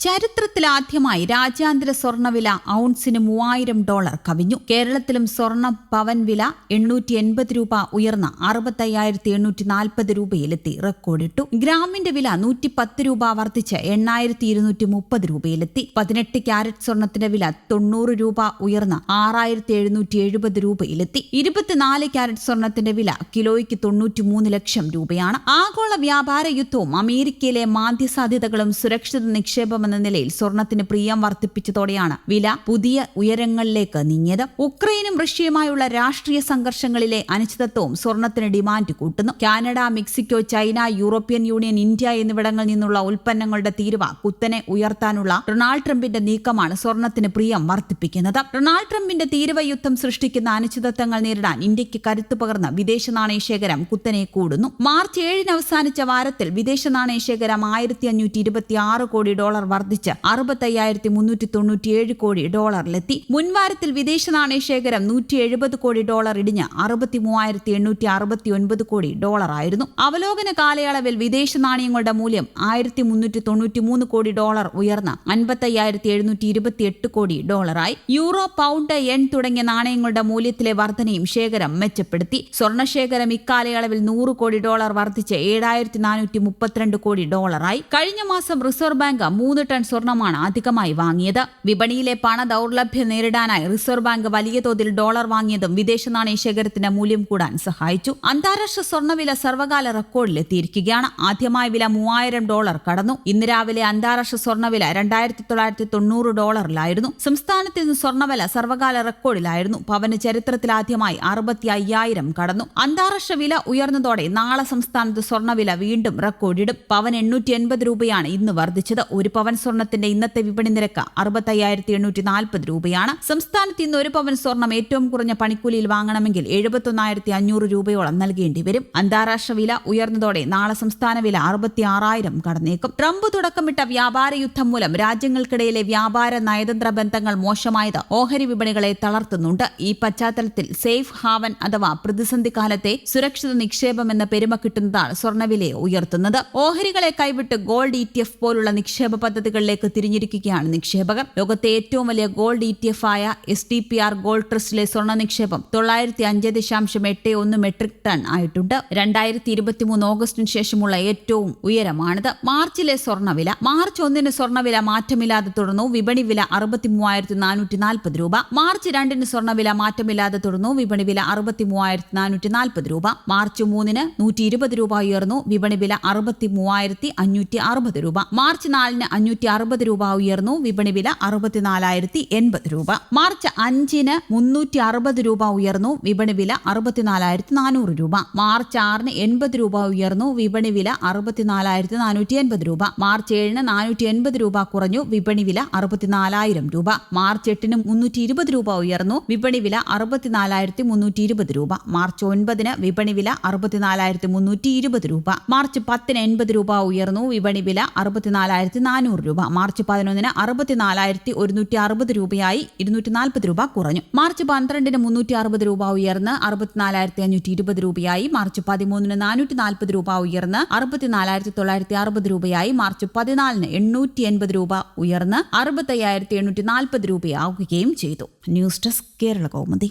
ചരിത്രത്തിലാദ്യമായി രാജ്യാന്തര സ്വർണവില ഔൺസിന് മൂവായിരം ഡോളർ കവിഞ്ഞു. കേരളത്തിലും സ്വർണ പവൻ വില എണ്ണൂറ്റി എൺപത് രൂപ ഉയർന്ന അറുപത്തയ്യായിരത്തി എണ്ണൂറ്റി നാൽപ്പത് രൂപയിലെത്തി റെക്കോർഡിട്ടു. ഗ്രാമിന്റെ വില നൂറ്റി പത്ത് രൂപ വർദ്ധിച്ച് എണ്ണായിരത്തി ഇരുന്നൂറ്റി മുപ്പത് രൂപയിലെത്തി. പതിനെട്ട് ക്യാരറ്റ് സ്വർണത്തിന്റെ വില തൊണ്ണൂറ് രൂപ ഉയർന്ന ആറായിരത്തി എഴുന്നൂറ്റി എഴുപത് രൂപയിലെത്തി. ഇരുപത്തിനാല് ക്യാരറ്റ് സ്വർണത്തിന്റെ വില കിലോയ്ക്ക് തൊണ്ണൂറ്റി മൂന്ന് ലക്ഷം രൂപയാണ്. ആഗോള വ്യാപാര യുദ്ധവും അമേരിക്കയിലെ മാന്ദ്യസാധ്യതകളും സുരക്ഷിത നിക്ഷേപമെന്ന നിലയിൽ സ്വർണത്തിന് പ്രിയം വർദ്ധിപ്പിച്ചതോടെയാണ് വില പുതിയ ഉയരങ്ങളിലേക്ക് നീങ്ങിയത്. ഉക്രൈനും റഷ്യയുമായുള്ള രാഷ്ട്രീയ സംഘർഷങ്ങളിലെ അനിശ്ചിതത്വവും സ്വർണത്തിന് ഡിമാൻഡ് കൂട്ടുന്നു. Canada Mexico China European Union India എന്നിവിടങ്ങളിൽ നിന്നുള്ള ഉൽപ്പന്നങ്ങളുടെ തീരുവ കുത്തനെ ഉയർത്താനുള്ള ഡൊണാൾഡ് ട്രംപിന്റെ നീക്കമാണ് സ്വർണത്തിന് പ്രിയം വർദ്ധിപ്പിക്കുന്നത്. ഡൊണാൾഡ് ട്രംപിന്റെ തീരുവ യുദ്ധം സൃഷ്ടിക്കുന്ന അനിശ്ചിതത്വങ്ങൾ നേരിടാൻ ഇന്ത്യയ്ക്ക് കരുത്തു പകർന്ന വിദേശ നാണയ ശേഖരം കുത്തനെ കൂടുന്നു. മാർച്ച് ഏഴിന് അവസാനിച്ച വാരത്തിൽ വിദേശ നാണയ ശേഖരം ആയിരത്തി അഞ്ഞൂറ്റി ഇരുപത്തി ആറ് കോടി ഡോളർ വർദ്ധിച്ച് അറുപത്തയ്യായിരത്തി മുന്നൂറ്റി തൊണ്ണൂറ്റിയേഴ് കോടി ഡോളറിലെത്തി. മുൻവാരത്തിൽ വിദേശ നാണയ ശേഖരം നൂറ്റി എഴുപത് കോടി ഡോളർ ഇടിഞ്ഞ് അറുപത്തി മൂവായിരത്തി എണ്ണൂറ്റി അറുപത്തി ഒൻപത് കോടി ഡോളറായിരുന്നു അവലോകന കാലയളവിൽ വിദേശ നാണയങ്ങളുടെ മൂല്യം ആയിരത്തി മുന്നൂറ്റി തൊണ്ണൂറ്റി മൂന്ന് കോടി ഡോളർ ഉയർന്ന അൻപത്തയ്യായിരത്തി എഴുന്നൂറ്റി ഇരുപത്തി എട്ട് കോടി ഡോളറായി. യൂറോ പൗണ്ട് എൺ തുടങ്ങിയ നാണയങ്ങളുടെ മൂല്യത്തിലെ വർധനയും ശേഖരം മെച്ചപ്പെടുത്തി. സ്വർണശേഖരം ഇക്കാലയളവിൽ നൂറ് കോടി ഡോളർ വർദ്ധിച്ച് ഏഴായിരത്തി നാനൂറ്റി മുപ്പത്തിരണ്ട് കോടി ഡോളറായി. കഴിഞ്ഞ മാസം റിസർവ് ബാങ്ക് മൂന്ന് ടൺ സ്വർണമാണ് അധികമായി വാങ്ങിയത്. വിപണിയിലെ പണ ദൗർലഭ്യം നേരിടാനായി റിസർവ് ബാങ്ക് വലിയ തോതിൽ ഡോളർ വാങ്ങിയതും വിദേശ നാണയ ശേഖരത്തിന്റെ മൂല്യം കൂടാൻ സഹായിച്ചു. അന്താരാഷ്ട്ര സ്വർണവില സർവകാല റെക്കോർഡിലെത്തിയിരിക്കുകയാണ് ആദ്യമായ വില മൂവായിരം ഡോളർ കടന്നു. ഇന്ന് രാവിലെ അന്താരാഷ്ട്ര സ്വർണവില രണ്ടായിരത്തി തൊള്ളായിരത്തി തൊണ്ണൂറ് ഡോളറിലായിരുന്നു. സംസ്ഥാനത്ത് ഇന്ന് സ്വർണവില സർവകാല റെക്കോർഡിലായിരുന്നു. പവന് ചരിത്രത്തിലാദ്യമായി അറുപത്തി അയ്യായിരം കടന്നു. അന്താരാഷ്ട്ര വില ഉയർന്നതോടെ നാളെ സംസ്ഥാനത്ത് സ്വർണവില വീണ്ടും റെക്കോർഡിടും. പവൻ എണ്ണൂറ്റി എൺപത് രൂപയാണ് ഇന്ന് വർദ്ധിച്ചത്. ഒരു പവൻ സ്വർണത്തിന്റെ ഇന്നത്തെ വിപണി നിരക്ക് അറുപത്തയ്യായിരത്തി എണ്ണൂറ്റി നാൽപ്പത് രൂപയാണ്. സംസ്ഥാനത്ത് ഇന്ന് ഒരു പവൻ സ്വർണം ഏറ്റവും കുറഞ്ഞ പണിക്കൂലിയിൽ വാങ്ങണമെങ്കിൽ എഴുപത്തൊന്നായിരത്തി അഞ്ഞൂറ് രൂപയോളം നൽകേണ്ടി വരും. അന്താരാഷ്ട്ര വില ഉയർന്നതോടെ നാളെ സംസ്ഥാന വില അറുപത്തി ആറായിരം കടന്നേക്കും. ട്രംപ് തുടക്കമിട്ട വ്യാപാര യുദ്ധം മൂലം രാജ്യങ്ങൾക്കിടയിലെ വ്യാപാര നയതന്ത്ര ബന്ധങ്ങൾ മോശമായത് ഓഹരി വിപണികളെ തളർത്തുന്നുണ്ട്. ഈ പശ്ചാത്തലത്തിൽ സേഫ് ഹാവൻ അഥവാ പ്രതിസന്ധി കാലത്തെ സുരക്ഷിത നിക്ഷേപം എന്ന പെരുമ കിട്ടുന്നതാണ് സ്വർണവിലയെ ഉയർത്തുന്നത്. ഓഹരികളെ കൈവിട്ട് ഗോൾഡ് ഇ പോലുള്ള നിക്ഷേപ പദ്ധതികളിലേക്ക് തിരിഞ്ഞിരിക്കുകയാണ് നിക്ഷേപകർ. ലോകത്തെ ഏറ്റവും വലിയ ഗോൾഡ് ഇ ടി എഫ് ആയ S T P R gold ട്രസ്റ്റിലെ സ്വർണ നിക്ഷേപം തൊള്ളായിരത്തി അഞ്ച് ദശാംശം എട്ട് ഒന്ന് മെട്രിക് ടൺ ആയിട്ടുണ്ട്. രണ്ടായിരത്തി ഇരുപത്തിമൂന്ന് ഓഗസ്റ്റിന് ശേഷമുള്ള ഏറ്റവും ഉയരമാണിത്. മാർച്ചിലെ സ്വർണവില മാർച്ച് ഒന്നിന് സ്വർണവില മാറ്റമില്ലാതെ തുടർന്നു. വിപണി വില അറുപത്തി മൂവായിരത്തി നാനൂറ്റി നാൽപ്പത് രൂപ. മാർച്ച് രണ്ടിന് സ്വർണവില മാറ്റമില്ലാതെ തുടർന്നു. വിപണി വില അറുപത്തി മൂവായിരത്തി നാനൂറ്റി നാൽപ്പത് രൂപ. മാർച്ച് മൂന്നിന് നൂറ്റി ഇരുപത് രൂപ ഉയർന്നു. വിപണി വില അറുപത്തി മൂവായിരത്തി അഞ്ഞൂറ്റി അറുപത് രൂപ. മാർച്ച് നാലിന് അഞ്ഞൂറ്റി അറുപത് രൂപ ഉയർന്നു. വിപണി വില അറുപത്തിനാലായിരത്തി എൺപത് രൂപ. മാർച്ച് അഞ്ചിന് മുന്നൂറ്റി അറുപത് രൂപ ഉയർന്നു. വിപണി വില അറുപത്തിനാലായിരത്തി നാനൂറ് രൂപ. മാർച്ച് ആറിന് എൺപത് രൂപ ഉയർന്നു. വിപണി വില അറുപത്തിനാലായിരത്തി നാനൂറ്റി എൺപത് രൂപ. മാർച്ച് ഏഴിന് നാനൂറ്റി എൺപത് രൂപ കുറഞ്ഞു. വിപണി വില അറുപത്തിനാലായിരം രൂപ. മാർച്ച് എട്ടിന് മുന്നൂറ്റി ഇരുപത് രൂപ ഉയർന്നു. വിപണി വില അറുപത്തിനാലായിരത്തി മുന്നൂറ്റി ഇരുപത് രൂപ. മാർച്ച് ഒൻപതിന് വിപണി വില അറുപത്തിനാലായിരത്തി മുന്നൂറ്റി ഇരുപത് രൂപ. മാർച്ച് പത്തിന് എൺപത് രൂപ ഉയർന്നു. വിപണി വില അറുപത്തിനാലായിരത്തി നാനൂറ് രൂപ. മാർച്ച് പതിനൊന്നിന് അറുപത്തിനാലായിരത്തി ഒരുന്നൂറ്റി അറുപത് രൂപയായി ഇരുന്നൂറ്റി നാൽപ്പത് രൂപ കുറഞ്ഞു. മാർച്ച് പന്ത്രണ്ടിന് മുന്നൂറ്റി അറുപത് രൂപ ഉയർന്ന് അറുപത്തിനാലായിരത്തി അഞ്ഞൂറ്റി ഇരുപത് രൂപയായി. മാർച്ച് പതിമൂന്നിന് നാനൂറ്റി നാൽപ്പത് രൂപ ഉയർന്ന് അറുപത്തിനാലായിരത്തി തൊള്ളായിരത്തി അറുപത് രൂപയായി. മാർച്ച് പതിനാലിന് എണ്ണൂറ്റി എൺപത് രൂപ ഉയർന്ന് അറുപത്തയ്യായിരത്തി എണ്ണൂറ്റി നാൽപ്പത് രൂപയാവുകയും ചെയ്തു. News desk Kerala Kaumudi.